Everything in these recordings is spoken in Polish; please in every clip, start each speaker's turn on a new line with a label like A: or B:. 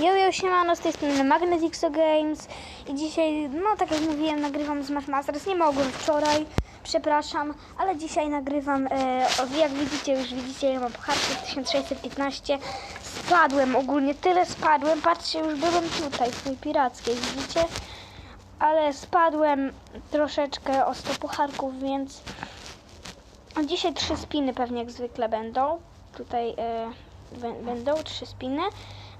A: Jo, jo, siemano, z tej strony Magnetixo Games. I dzisiaj, no tak jak mówiłem, nagrywam z Match Masters, nie mogłem wczoraj, przepraszam, ale dzisiaj nagrywam, e, jak widzicie, już widzicie, ja mam pucharkę 1615, spadłem ogólnie, tyle spadłem, patrzcie, już byłem tutaj, w tej pirackiej, widzicie, ale spadłem troszeczkę o 100 pucharków, więc dzisiaj trzy spiny pewnie jak zwykle będą, tutaj e, bę- będą trzy spiny,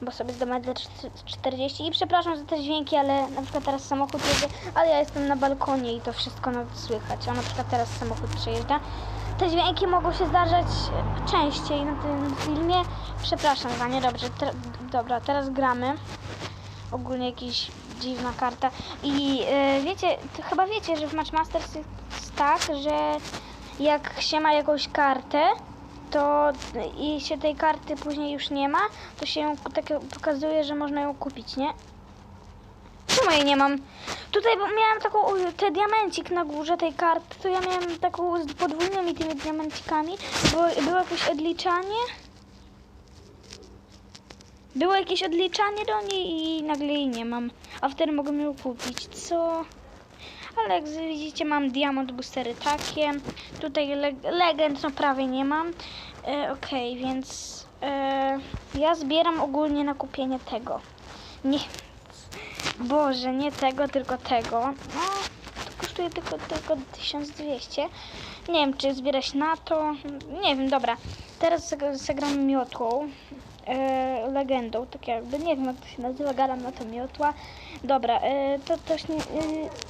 A: bo sobie cz- 40 i przepraszam za te dźwięki, ale na przykład teraz samochód jedzie, ale ja jestem na balkonie i to wszystko nawet słychać, a na przykład teraz samochód przejeżdża. Te dźwięki mogą się zdarzać częściej na tym filmie, przepraszam za nie, dobrze, te, dobra, teraz gramy, ogólnie jakiś dziwna karta. I e, wiecie, chyba wiecie, że w Matchmasters jest tak, że jak się ma jakąś kartę, to i się tej karty później już nie ma, to się tak pokazuje, że można ją kupić, nie? Czemu jej nie mam? Tutaj miałam taką, te diamencik na górze tej karty, to ja miałam taką z podwójnymi tymi diamencikami, bo było jakieś odliczanie. Było jakieś odliczanie do niej i nagle jej nie mam, a wtedy mogę ją kupić, co? Ale jak widzicie mam diamond boostery takie. Tutaj leg legend no prawie nie mam. E, Okej, więc e, ja zbieram ogólnie na kupienie tego. Nie, Boże, nie tego, tylko tego. No, to kosztuje tylko, tylko 1200. Nie wiem, czy zbierać na to. Nie wiem, dobra. Teraz zag- zagram miotłą. E, legendą, tak jakby, nie wiem jak to się nazywa, gadam na to miotła. Dobra, e, to też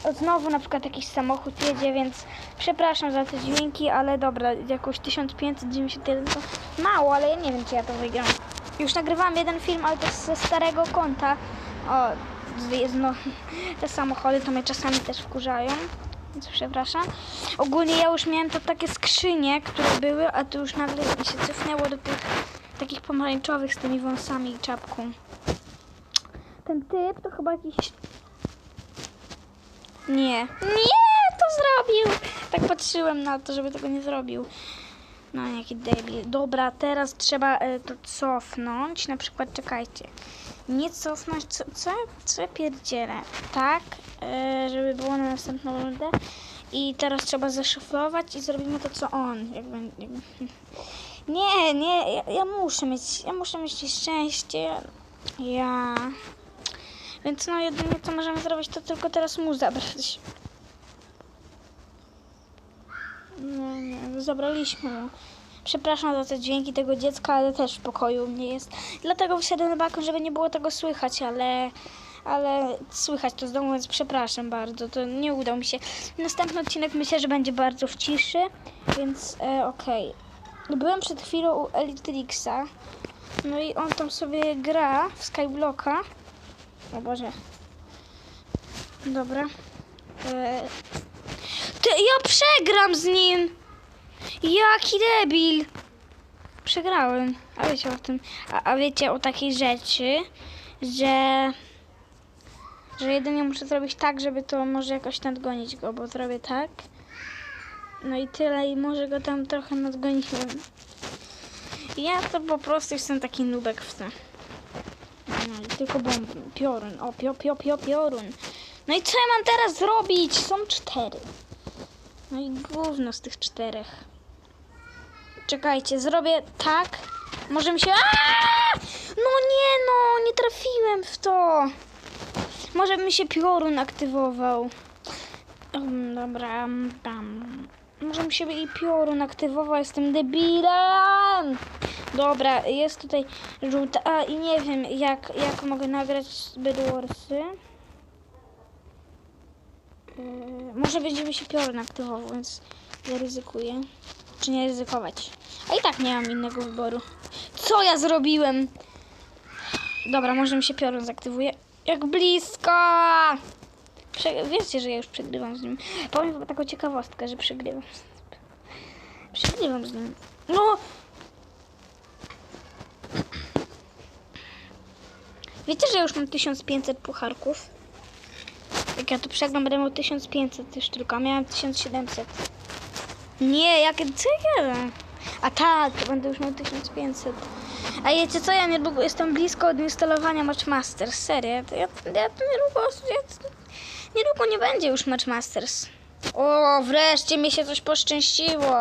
A: e, znowu na przykład jakiś samochód jedzie, więc przepraszam za te dźwięki, ale dobra, jakoś 1591 to mało, ale ja nie wiem czy ja to wygram. Już nagrywałam jeden film, ale to ze starego konta. O, no, te samochody to mnie czasami też wkurzają. Więc przepraszam. Ogólnie ja już miałem to takie skrzynie, które były, a tu już nagle mi się cofnęło do tych takich pomarańczowych z tymi wąsami i czapką. Ten typ to chyba jakiś... Nie. Nie, to zrobił! Tak patrzyłem na to, żeby tego nie zrobił. No, jaki debil. Dobra, teraz trzeba e, to cofnąć. Na przykład, czekajcie. Nie cofnąć, co, co, co pierdzielę? Tak, e, żeby było na następną rundę. I teraz trzeba zaszyfrować i zrobimy to, co on. Jakby, jakby. Nie, nie, ja, ja muszę mieć, ja muszę mieć szczęście. Ja. Więc no jedynie co możemy zrobić, to tylko teraz mu zabrać. No nie, zabraliśmy mu. Przepraszam za te dźwięki tego dziecka, ale też w pokoju mnie jest. Dlatego wyszedłem na balkon, żeby nie było tego słychać, ale... Ale słychać to z domu, więc przepraszam bardzo, to nie udał mi się. Następny odcinek myślę, że będzie bardzo w ciszy, więc e, okej. Byłem przed chwilą u Elitrixa, no i on tam sobie gra w Skyblocka. O Boże. Dobra. E, ty, ja przegram z nim! Jaki debil! Przegrałem. A wiecie o tym. A, a wiecie o takiej rzeczy, że. Że jedynie muszę zrobić tak, żeby to może jakoś nadgonić go, bo zrobię tak. No i tyle, i może go tam trochę nadgoniłem. Ja to po prostu jestem taki nubek w tym. No tylko bomb, piorun. O, pio, pio, pio, piorun. No i co ja mam teraz zrobić? Są cztery. No i gówno z tych czterech. Czekajcie, zrobię tak. Może mi się... Aaaa! No nie no, nie trafiłem w to. Może mi się piorun aktywował. Dobra, tam. Może mi się i piorun aktywował, jestem debilem. Dobra, jest tutaj żółta. A i nie wiem, jak, jak mogę nagrać Bedwarsy. Yy, może będzie mi się piorun aktywował, więc zaryzykuję. Czy nie ryzykować? A i tak nie mam innego wyboru. Co ja zrobiłem? Dobra, może mi się piorun zaktywuje. Jak blisko! Prze- wiecie, że ja już przegrywam z nim. Powiem wam taką ciekawostkę, że przegrywam. Przegrywam z nim. No! Wiecie, że już mam 1500 pucharków? Jak ja to przegram, będę miał 1500 już tylko, a miałem 1700. Nie, jakie, co ja? A tak, będę już miał 1500. A wiecie co, ja niedługo jestem blisko odinstalowania Matchmasters, serio. Ja, ja, ja niedługo, ja, niedługo nie będzie już Matchmasters. O, wreszcie mi się coś poszczęściło.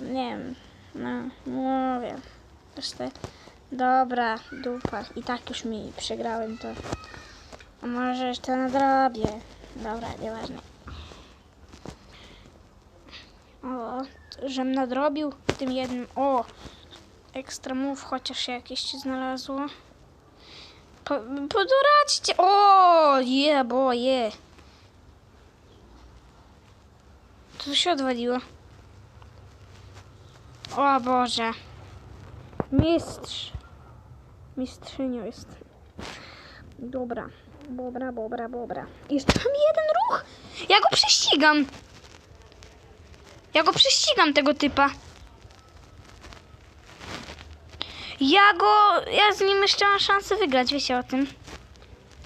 A: Nie wiem, no, mówię. Zresztą, dobra, dupa. I tak już mi przegrałem to. A może jeszcze nadrobię. Dobra, nieważne. O, żem nadrobił tym jednym. O, ekstra move, chociaż się jakieś ci znalazło. Po, podoradźcie. O, je, bo je. To się odwaliło. O Boże. Mistrz. Mistrzynią jest. Dobra. Dobra, dobra, dobra. Jeszcze mam jeden ruch. Ja go prześcigam. Ja go prześcigam tego typa. Ja go. Ja z nim jeszcze mam szansę wygrać, wiecie o tym?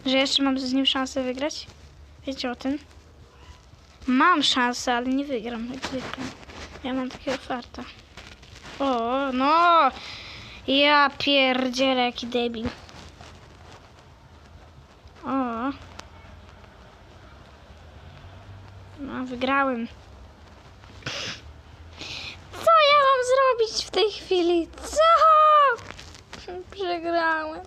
A: Że jeszcze mam z nim szansę wygrać? Wiecie o tym? Mam szansę, ale nie wygram jak zwykle. Ja mam takiego farta. O, no! Ja pierdzielę, jaki debil. O. No, wygrałem. Co ja mam zrobić w tej chwili? Co? Przegrałem.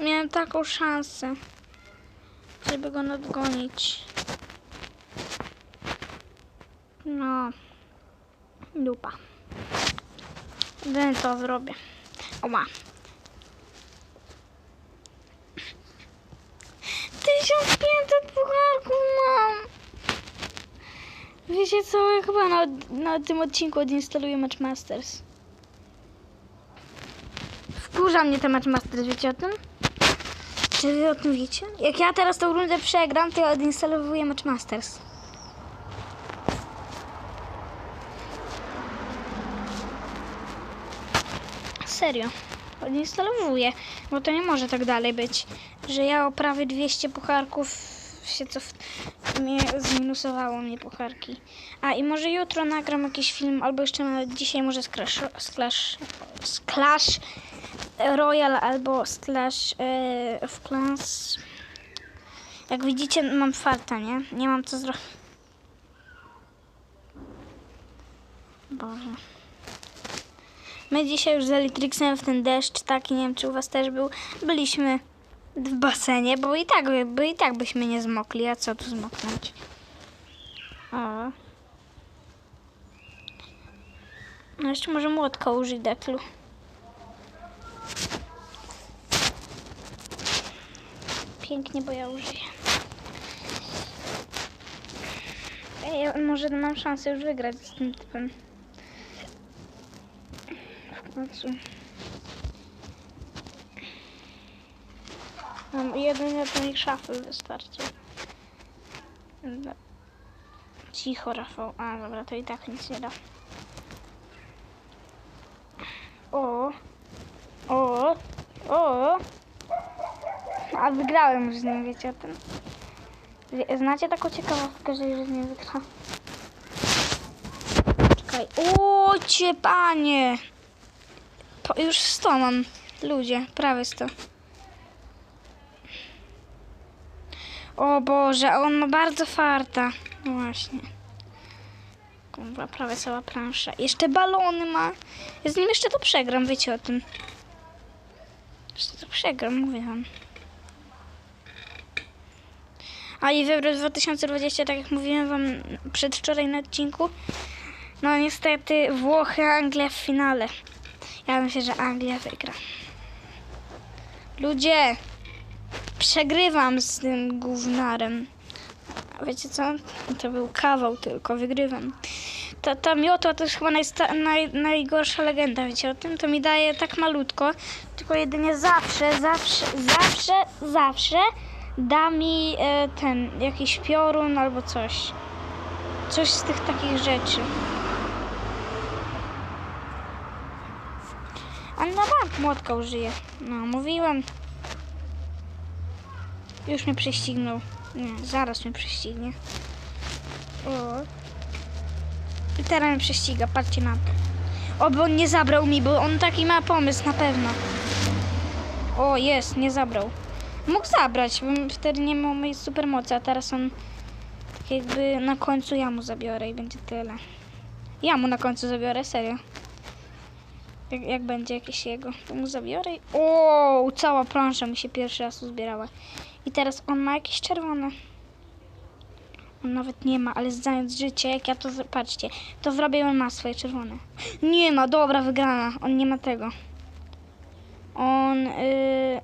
A: Miałem taką szansę, żeby go nadgonić. No. Dupa. Będę to zrobię. Oła. 1500 pucharków mam. Wiecie co? Chyba na, na tym odcinku odinstaluję Matchmasters. Wkurza mnie ten Matchmasters, wiecie o tym? Czy wy o tym wiecie? Jak ja teraz tą rundę przegram, to ja odinstalowuję Matchmasters. Serio. Odinstalowuję, bo to nie może tak dalej być, że ja o prawie 200 pucharków się cof... mnie zminusowało mnie pucharki. A i może jutro nagram jakiś film, albo jeszcze nawet dzisiaj może z Clash, z Clash, z Clash Royale albo z Clash e, of Clans. Jak widzicie, mam farta, nie? Nie mam co zrobić. Boże. My dzisiaj już z Elitrixem w ten deszcz, taki nie wiem czy u was też był, byliśmy w basenie, bo i tak, by- i tak byśmy nie zmokli, a co tu zmoknąć? O. No jeszcze może młotka użyć deklu. Pięknie, bo ja użyję. Ej, może mam szansę już wygrać z tym typem. W końcu. Mam jeden ratunek szafy wystarczy. Cicho, Rafał. A, dobra, to i tak nic nie da. O! O! O! A wygrałem już z nim, wiecie o tym? Znacie taką ciekawostkę, że już z nim wygra? Czekaj. O, cię panie! Po, już 100 mam. Ludzie, prawie 100. O Boże, on ma bardzo farta. No właśnie. Kurwa, prawie cała plansza. Jeszcze balony ma. Ja z nim jeszcze to przegram, wiecie o tym. Jeszcze to przegram, mówię wam. A i w Euro 2020, tak jak mówiłem wam przedwczoraj na odcinku, no niestety Włochy, Anglia w finale. Ja myślę, że Anglia wygra. Ludzie, przegrywam z tym gównarem. A wiecie co? To był kawał tylko, wygrywam. Ta, ta miotła to jest chyba najsta, naj, najgorsza legenda, wiecie o tym? To mi daje tak malutko, tylko jedynie zawsze, zawsze, zawsze, zawsze da mi e, ten, jakiś piorun albo coś. Coś z tych takich rzeczy. A na bank młotka użyje. No, mówiłem. Już mnie prześcignął. Nie, zaraz mnie prześcignie. O. I teraz mnie prześciga, patrzcie na to. Oby on nie zabrał mi, bo on taki ma pomysł na pewno. O, jest, nie zabrał. Mógł zabrać, bym wtedy nie miał mojej supermocy, a teraz on jakby na końcu ja mu zabiorę i będzie tyle. Ja mu na końcu zabiorę, serio. Jak, jak będzie jakieś jego, to mu zabiorę i... O, cała plansza mi się pierwszy raz uzbierała. I teraz on ma jakieś czerwone. On nawet nie ma, ale zdając życie, jak ja to... Patrzcie, to zrobię, on ma swoje czerwone. Nie ma, dobra, wygrana. On nie ma tego. On... Yy...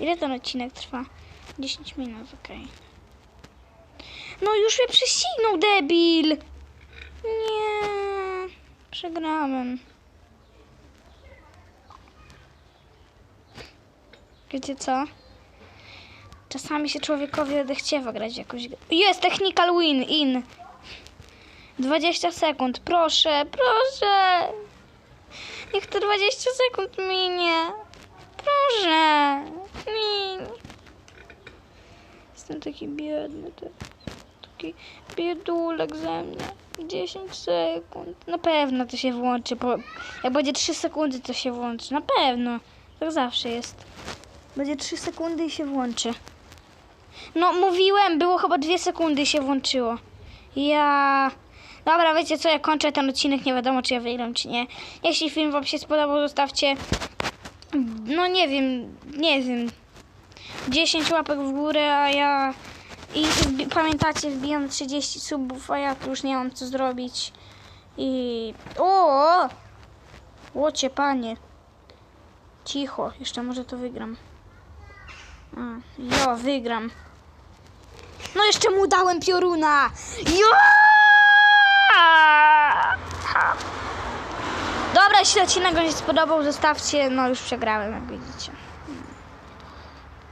A: Ile ten odcinek trwa? 10 minut, okej. No już mnie prześcignął, debil! Nie, przegrałem. Wiecie co? Czasami się człowiekowi odechciewa grać jakąś. Jest technical win, in. 20 sekund, proszę, proszę. Niech te 20 sekund minie. Proszę. Min. Jestem taki biedny. Taki biedulek ze mnie. 10 sekund. Na pewno to się włączy. Po, jak będzie 3 sekundy, to się włączy. Na pewno. Tak zawsze jest. Będzie 3 sekundy i się włączy. No, mówiłem, było chyba 2 sekundy i się włączyło. Ja. Dobra, wiecie co, ja kończę ten odcinek, nie wiadomo czy ja wygram, czy nie. Jeśli film wam się spodobał, zostawcie, no nie wiem, nie wiem, 10 łapek w górę, a ja... I wbi- pamiętacie, wbijam 30 subów, a ja tu już nie mam co zrobić. I... O! Łocie, panie. Cicho, jeszcze może to wygram. A, jo, wygram. No jeszcze mu dałem pioruna! Jo! Dobra, jeśli odcinek wam się spodobał, zostawcie. No już przegrałem, jak widzicie.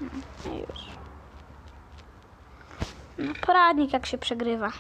A: No już. No, poradnik jak się przegrywa.